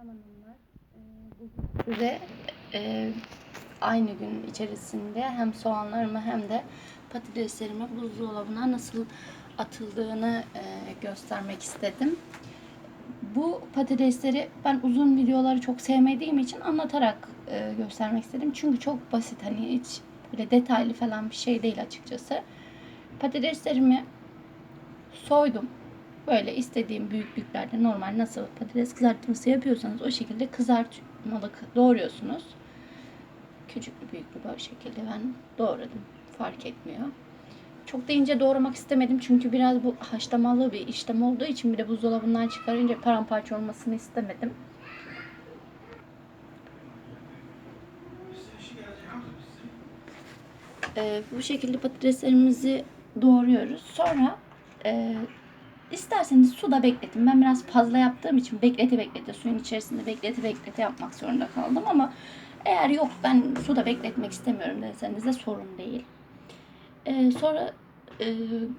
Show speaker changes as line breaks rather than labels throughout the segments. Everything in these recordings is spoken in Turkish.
Hanımlar. Ee, bugün size e, aynı gün içerisinde hem soğanlarımı hem de patateslerimi buzdolabına nasıl atıldığını e, göstermek istedim. Bu patatesleri ben uzun videoları çok sevmediğim için anlatarak e, göstermek istedim. Çünkü çok basit hani hiç böyle detaylı falan bir şey değil açıkçası. Patateslerimi soydum. Böyle istediğim büyüklüklerde normal nasıl patates kızartması yapıyorsanız o şekilde kızartmalık doğruyorsunuz. Küçük büyüklü böyle şekilde ben doğradım. Fark etmiyor. Çok da ince doğramak istemedim çünkü biraz bu haşlamalı bir işlem olduğu için bir de buzdolabından çıkarınca paramparça olmasını istemedim. Ee, bu şekilde patateslerimizi doğruyoruz. Sonra e, isterseniz suda bekletin. Ben biraz fazla yaptığım için beklete beklete suyun içerisinde beklete beklete yapmak zorunda kaldım ama eğer yok ben suda bekletmek istemiyorum deseniz de sorun değil. Ee, sonra e,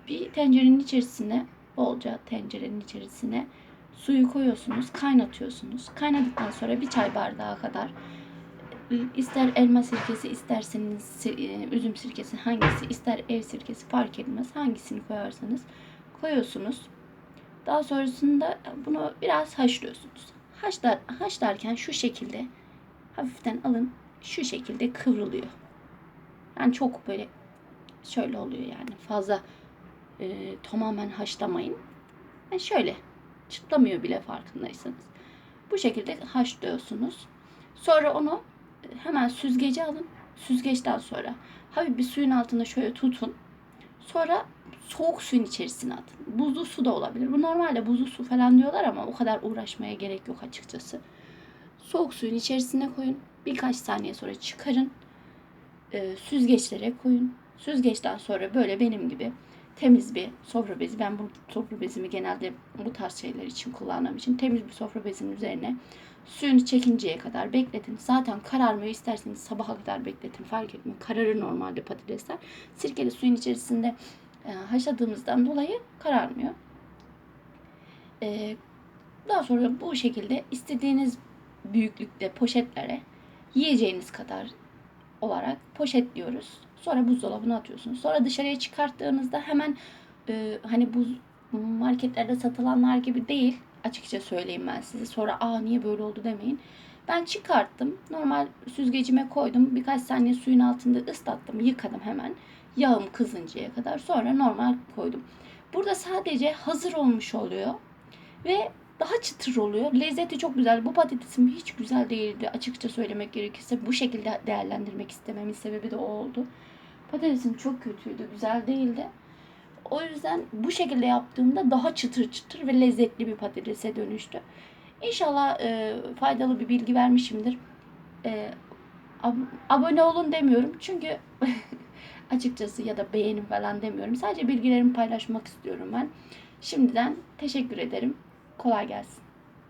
bir tencerenin içerisine bolca tencerenin içerisine suyu koyuyorsunuz, kaynatıyorsunuz. Kaynadıktan sonra bir çay bardağı kadar ister elma sirkesi isterseniz e, üzüm sirkesi hangisi ister ev sirkesi fark etmez hangisini koyarsanız koyuyorsunuz. Daha sonrasında bunu biraz haşlıyorsunuz. Haşlar, haşlarken şu şekilde hafiften alın şu şekilde kıvrılıyor. Yani çok böyle şöyle oluyor yani fazla e, tamamen haşlamayın. Yani şöyle çıtlamıyor bile farkındaysanız. Bu şekilde haşlıyorsunuz. Sonra onu hemen süzgece alın. Süzgeçten sonra hafif bir suyun altında şöyle tutun. Sonra soğuk suyun içerisine atın. Buzlu su da olabilir. Bu normalde buzlu su falan diyorlar ama o kadar uğraşmaya gerek yok açıkçası. Soğuk suyun içerisine koyun. Birkaç saniye sonra çıkarın. Ee, süzgeçlere koyun. Süzgeçten sonra böyle benim gibi temiz bir sofra bezi. Ben bu sofra bezimi genelde bu tarz şeyler için kullandığım için temiz bir sofra bezinin üzerine suyunu çekinceye kadar bekletin. Zaten kararmıyor. isterseniz sabaha kadar bekletin. Fark etmiyor. Kararır normalde patatesler. Sirkeli suyun içerisinde e, haşladığımızdan dolayı kararmıyor. E, daha sonra bu şekilde istediğiniz büyüklükte poşetlere yiyeceğiniz kadar olarak poşetliyoruz. Sonra buzdolabına atıyorsunuz. Sonra dışarıya çıkarttığınızda hemen e, hani buz marketlerde satılanlar gibi değil. Açıkça söyleyeyim ben size. Sonra aa niye böyle oldu demeyin. Ben çıkarttım. Normal süzgecime koydum. Birkaç saniye suyun altında ıslattım. Yıkadım hemen. Yağım kızıncaya kadar. Sonra normal koydum. Burada sadece hazır olmuş oluyor. Ve daha çıtır oluyor. Lezzeti çok güzel. Bu patatesim hiç güzel değildi. Açıkça söylemek gerekirse bu şekilde değerlendirmek istememin sebebi de o oldu. Patatesim çok kötüydü. Güzel değildi. O yüzden bu şekilde yaptığımda daha çıtır çıtır ve lezzetli bir patatese dönüştü. İnşallah e, faydalı bir bilgi vermişimdir. E, ab- abone olun demiyorum çünkü açıkçası ya da beğenin falan demiyorum. Sadece bilgilerimi paylaşmak istiyorum ben. Şimdiden teşekkür ederim. Kolay gelsin.